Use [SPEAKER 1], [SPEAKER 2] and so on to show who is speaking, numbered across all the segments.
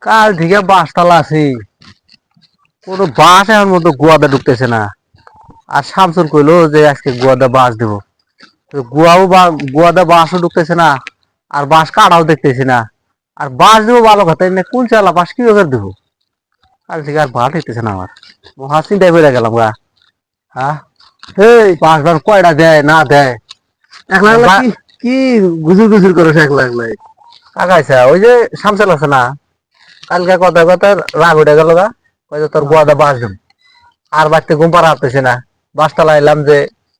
[SPEAKER 1] কাল থেকে বাস তালা আছি। কোনো বাস এখন মতো গোয়াদা ঢুকতেছে না। আর শামসুর কইলো যে আজকে গোয়াদা বাস দেব। গোয়াও গোয়াদা বাসও ঢুকতেছে না আর বাস কাটাও দেখতেছি না। আর বাস দেবো ভালো কথা এমনি কোন চালা বাস কি করে দেবো? কাল থেকে আর ভালো হইতেছে না আমার। মহা চিন্তায় বেড়ে গেলাম গা। হ্যাঁ এই বাস বাস কয়টা দেয় না দেয়? বা-
[SPEAKER 2] কি? গুজুর গুজুর করে একলা একলাই?
[SPEAKER 1] কাকাইছা ওই যে শামসাল আছে না? কালকে কথা কথা রাগ উঠে গেল গা। ওই তোর গোয়াদা বাস দেব আর বাড়িতে ঘুম পাড়া হাঁটতেছে না। বাসটা লাইলাম যে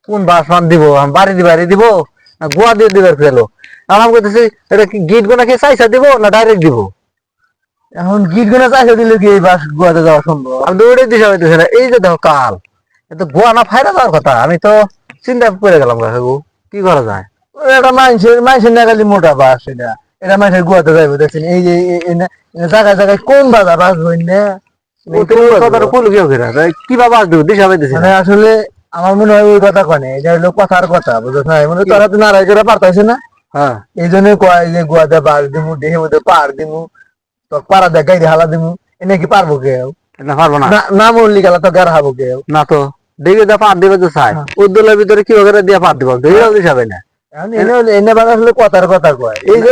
[SPEAKER 1] কোন বাস মান দিব? আমি বাড়ি দি বাড়ি দিব? না গোয়া দিয়ে দিবার ফেলো? আর আমি করতেছি এটা কি গিট গোনা কি চাইসা দিব না ডাইরেক্ট দিব?
[SPEAKER 2] এখন গিট গুনা চাইছে দিলে কি এই বাস গোয়াতে যাওয়া সম্ভব?
[SPEAKER 1] আমি দৌড়ে দিশা হইতেছে না। এই যে দেখো কাল। এ তো গোয়া না ফায়দা যাওয়ার কথা। আমি তো চিন্তা করে গেলাম কাকু কি করা যায়?
[SPEAKER 2] এটা মানুষের মানুষের নাগালি মোটা বাস এটা। এটা মানুষের গোয়াতে যাইবো দেখছেন? এই যে জায়গায় জায়গায় কোন বাজার বাস না।
[SPEAKER 1] হইতেছে
[SPEAKER 2] মানে আসলে আমার মনে হয় ওই কথা কনে এটা হলো কথার কথা বুঝছ না মানে তারা তো নারাই করে পারতাইছে না?
[SPEAKER 1] হ্যাঁ।
[SPEAKER 2] এই জন্য কয় যে গোয়াতে বাস দিমু দেহে মধ্যে পার দিমু তো পাড়া দেখাই হালা দিমু এনে কি পারব কেউ?
[SPEAKER 1] না পারব না।
[SPEAKER 2] না মরলি গেলা তো গার হাবো কেউ।
[SPEAKER 1] না তো দেখে যা পার দিবে তো চাই।
[SPEAKER 2] হ্যাঁ।
[SPEAKER 1] উদ্দোলের ভিতরে কি করে দিয়ে পার দিব? দেখে হিসাবে না।
[SPEAKER 2] এনে বাস আসলে কথার কথা কয়। এই যে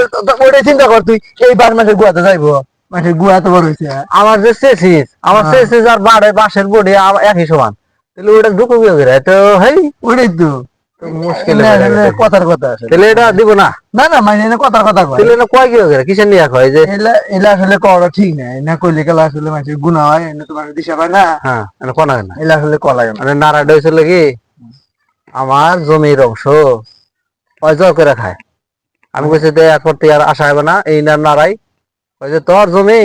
[SPEAKER 2] চিন্তা কর তুই এই বার মাসের গুয়াতে যাইবো। মাসের গুয়া তো বড় হয়েছে
[SPEAKER 1] আমার যে আমার
[SPEAKER 2] হ্যাঁ।
[SPEAKER 1] আর বাড়ে বাসের একই সমান। তাহলে ওটা ঢুকো কি তো হেই।
[SPEAKER 2] কথার কথা আছে
[SPEAKER 1] তাহলে এটা দিব না?
[SPEAKER 2] না না মানে এনে কথার কথা কয়।
[SPEAKER 1] তাহলে কয় কি কিসের নিয়ে কয়? যে
[SPEAKER 2] এলা এলা আসলে করা ঠিক না কইলে গেলা আসলে হয় এনে তোমার দিশা পায় না।
[SPEAKER 1] হ্যাঁ কোন না।
[SPEAKER 2] এলা আসলে কলা গেল
[SPEAKER 1] মানে আমার জমির অংশ। জোর করে খায়। আমি কইছি যে এরপর তুই আর আশা হবে না এই না নারাই। যে তোর জমি?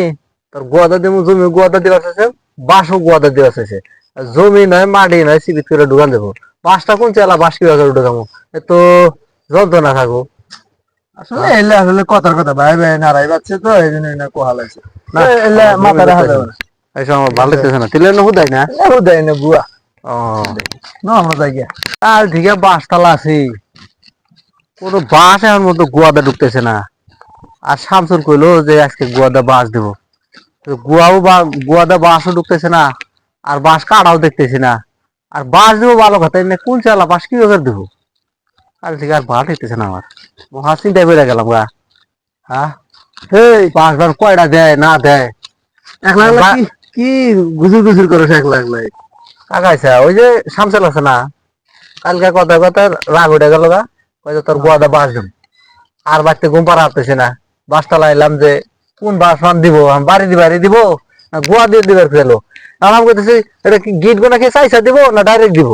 [SPEAKER 1] তোর গোয়াদা দিব জমি গোয়াদা দিবা চাইছে বাসও গোয়াদা দিবা চাইছে জমি নয় মাটি নয় সিবিত করে ঢুকান দেবো। বাসটা কোন চেলা বাস কীভাবে করে ঢুকামো তো যন্ত্রণা থাকো।
[SPEAKER 2] আসলে এলা আসলে কথার কথা ভাই ভাই নারাই বাচ্চা তো এই জন্য এনে কোহা লাগছে
[SPEAKER 1] না,
[SPEAKER 2] এলা মাথা রাখা যাবে না।
[SPEAKER 1] এই সময় ভালো লাগতেছে না। তিলে না
[SPEAKER 2] না? বুয়া।
[SPEAKER 1] ও।
[SPEAKER 2] না আমরা যাই গিয়া।
[SPEAKER 1] তালা আছি। কোনো বাস এখন মতো গোয়াদা ঢুকতেছে না। আর শামসুর কইলো যে আজকে গোয়াদা বাস দেব। তো গোয়াও বা গোয়াদা বাসও ঢুকতেছে না আর বাস কাটাও দেখতেছি না। আর বাস দেবো ভালো কথা এমনি কোন চালা বাস কি করে দেবো? কাল থেকে আর ভালো হইতেছে না আমার। মহা চিন্তায় বেড়ে গেলাম গা। হ্যাঁ? এই বাস বাস কয়টা দেয় না দেয়?
[SPEAKER 2] একলা
[SPEAKER 1] বা-
[SPEAKER 2] কি গুজুর গুজুর করে একলা একলাই
[SPEAKER 1] কাকাইছা ওই যে শামসাল আছে না? কালকে কথা কথা রাগ উঠে গেল গা। যে তোর গোয়াদা বাস আর বাড়িতে ঘুম পাড়া হাঁটতেছে না। বাসটা লাইলাম যে, কোন বাস মান দিব? বাড়ি দি বাড়ি দিব? না গোয়া দিয়ে দিবার ফেলো। আর আমি এটা কি গিট গোনা কি চাইসা দিব না ডাইরেক্ট দিব?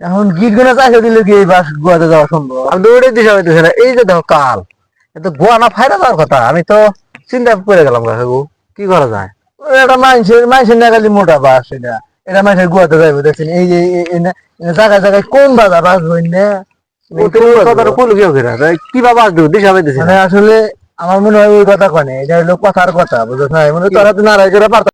[SPEAKER 2] এখন গিট গুনা চাইছে দিলে কি এই বাস গোয়াতে যাওয়া সম্ভব?
[SPEAKER 1] আমি দৌড়ে দিশা হইতেছে না। এই যে দেখো কাল। এ তো গোয়া না ফায়দা যাওয়ার কথা। আমি তো চিন্তা করে গেলাম, কাকু কি করা যায়?
[SPEAKER 2] এটা মানুষের মানুষের নাগালি মোটা বাস এটা। এটা মানুষের গুয়াতে যাইবো দেখছেন এই যে জায়গায় জায়গায় কোন বাজার বাস বই না?
[SPEAKER 1] দিশা হইতেছে
[SPEAKER 2] মানে আসলে আমার মনে হয় ওই কথা কনে এটা হলো কথার কথা বুঝছ? না মানে তারা তো নারাই করে